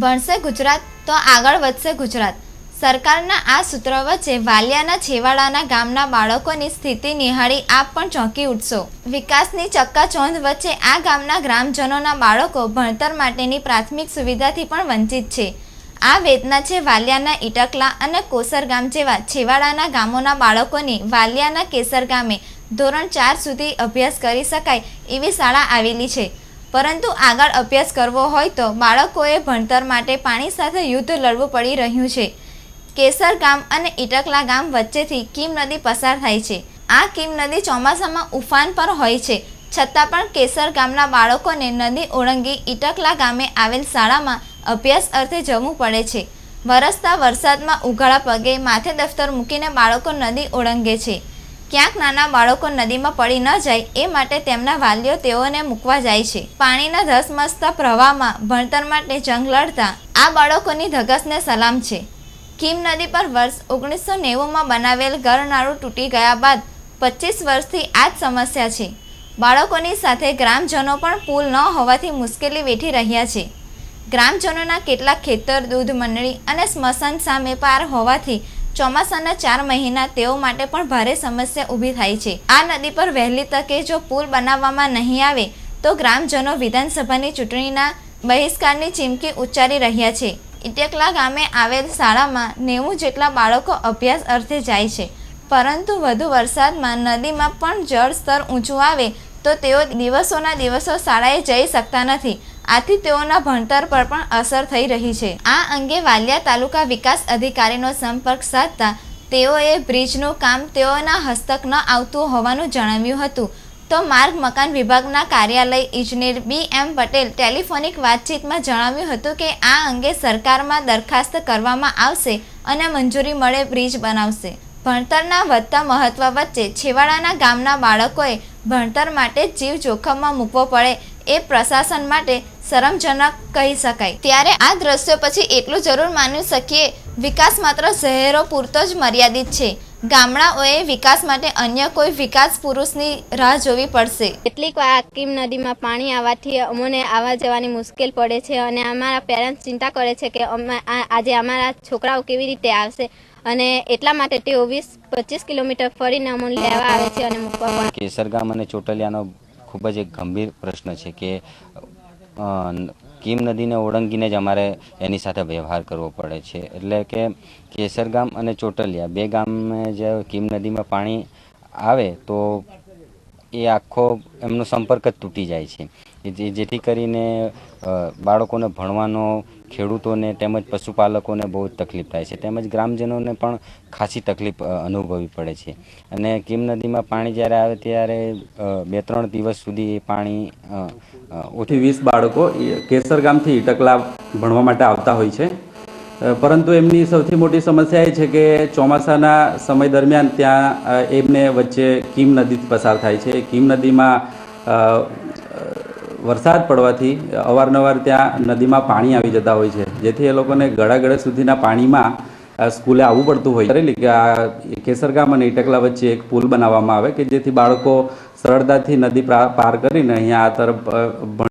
ભણશે ગુજરાત, તો આગળ વધશે ગુજરાત. સરકારના આ સૂત્ર વચ્ચે વાલિયાના છેવાડાના ગામના બાળકોની સ્થિતિ નિહાળી આપ પણ ચોંકી ઉઠશો. વિકાસની ચક્કાચોંધ વચ્ચે આ ગામના ગ્રામજનોના બાળકો ભણતર માટેની પ્રાથમિક સુવિધાથી પણ વંચિત છે. આ વેદના છે વાલિયાના ઇટકલા અને કોસર ગામ જેવા છેવાડાના ગામોના બાળકોની વાલિયાના કેસર ગામે ધોરણ ચાર સુધી અભ્યાસ કરી શકાય એવી શાળા આવેલી છે. પરંતુ આગળ અભ્યાસ કરવો હોય તો બાળકોએ ભણતર માટે પાણી સાથે યુદ્ધ લડવું પડી રહ્યું છે. કેસર ગામ અને ઇટકલા ગામ વચ્ચેથી કીમ નદી પસાર થાય છે. આ કીમ નદી ચોમાસામાં ઉફાન પર હોય છે. છતાં પણ કેસર ગામના બાળકોને નદી ઓળંગી ઇટકલા ગામે આવેલ શાળામાં અભ્યાસ અર્થે જવું પડે છે. વરસતા વરસાદમાં ઉઘાડા પગે માથે દફતર મૂકીને બાળકો નદી ઓળંગે છે. ક્યાંક નાના બાળકો નદીમાં પડી ન જાય એ માટે તેમના વાલીઓ તેઓને મૂકવા જાય છે. પાણીના ધસમસતા પ્રવાહમાં ભણતર માટે જંગ લડતા આ બાળકોની ધગસને સલામ છે. કીમ નદી પર વર્ષ ઓગણીસો નેવુંમાં બનાવેલ ગરનાળું તૂટી ગયા બાદ પચીસ વર્ષથી આ જ સમસ્યા છે. બાળકોની સાથે ગ્રામજનો પણ પુલ ન હોવાથી મુશ્કેલી વેઠી રહ્યા છે. ગ્રામજનોના કેટલાક ખેતર, દૂધ મંડળી અને સ્મશાન સામે પાર હોવાથી ચોમાસાના ચાર મહિના તેઓ માટે પણ ભારે સમસ્યા ઊભી થાય છે. આ નદી પર વહેલી તકે જો પુલ બનાવવામાં નહીં આવે, તો ગ્રામજનો વિધાનસભાની ચૂંટણીના બહિષ્કારની ચીમકી ઉચ્ચારી રહ્યા છે. ઇટેકલા ગામે આવેલ શાળામાં નેવું જેટલા બાળકો અભ્યાસ અર્થે જાય છે. પરંતુ વધુ વરસાદમાં નદીમાં પણ જળ સ્તર ઊંચું આવે, તો તેઓ દિવસોના દિવસો શાળાએ જઈ શકતા નથી. આથી તેઓના ભણતર પર પણ અસર થઈ રહી છે. આ અંગે વાલિયા તાલુકા વિકાસ અધિકારીનો સંપર્ક સાધતા તેઓએ બ્રિજનું કામ તેઓના હસ્તક ન આવતું હોવાનું જણાવ્યું હતું. તો માર્ગ મકાન વિભાગના કાર્યાલય ઇજનેર બી એમ પટેલ ટેલિફોનિક વાતચીતમાં જણાવ્યું હતું કે આ અંગે સરકારમાં દરખાસ્ત કરવામાં આવશે અને મંજૂરી મળે બ્રિજ બનાવશે. ભણતરના વધતા મહત્વ વચ્ચે છેવાડાના ગામના બાળકોએ ભણતર માટે જીવ જોખમમાં મૂકવો પડે એ પ્રશાસન માટે શરમજનક કહી શકાય. ત્યારે આ દ્રશ્યો પછી એટલું જરૂર માની શકીએ વિકાસ માત્ર શહેરો પૂરતો જ મર્યાદિત છે. ગામડાઓએ વિકાસ માટે અન્ય કોઈ વિકાસ પુરુષની રાહ જોવી પડશે. કેટલીક વાર આકીમ નદીમાં પાણી આવવાથી અમને આવવા જવાની મુશ્કેલ પડે છે અને અમારા પેરેન્ટ્સ ચિંતા કરે છે કે આજે અમારા છોકરાઓ કેવી રીતે આવશે અને એટલા માટે તેઓ વીસ પચીસ કિલોમીટર ફરીને અમને લેવા આવે છે અને મૂકવા કેસરગામ અને ચોટલિયાનો ખૂબ જ એક ગંભીર પ્રશ્ન છે કે કીમ નદીને ઓળંગીને જ અમારે એની સાથે વ્યવહાર કરવો પડે છે. એટલે કે કેસર ગામ અને ચોટલિયા, બે ગામે જે કીમ નદીમાં પાણી આવે તો એ આખો એમનો સંપર્ક જ તૂટી જાય છે. જે- જેથી કરીને બાળકોને ભણવાનો, ખેડૂતોને તેમજ પશુપાલકોને બહુ જ તકલીફ થાય છે. તેમજ ગ્રામજનોને પણ ખાસી તકલીફ અનુભવવી પડે છે. અને કીમ નદીમાં પાણી જ્યારે આવે ત્યારે બે ત્રણ દિવસ સુધી પાણી ઓછું વીસ બાળકો કેસર ગામથી ઇટકલા ભણવા માટે આવતા હોય છે. પરંતુ એમની સૌથી મોટી સમસ્યા એ છે કે ચોમાસાના સમય દરમિયાન ત્યાં એમને વચ્ચે કીમ નદી પસાર થાય છે. કીમ નદીમાં વરસાદ પડવાથી અવારનવાર ત્યાં નદીમાં પાણી આવી જતા હોય છે. જેથી એ લોકોને ગળાગળ સુધીના પાણીમાં સ્કૂલે આવવું પડતું હોય. કરેલી કે આ કેસરગામ અને ઇટકલા વચ્ચે એક પુલ બનાવવામાં આવે કે જેથી બાળકો સરળતાથી નદી પાર કરીને અહીંયા આ તરફ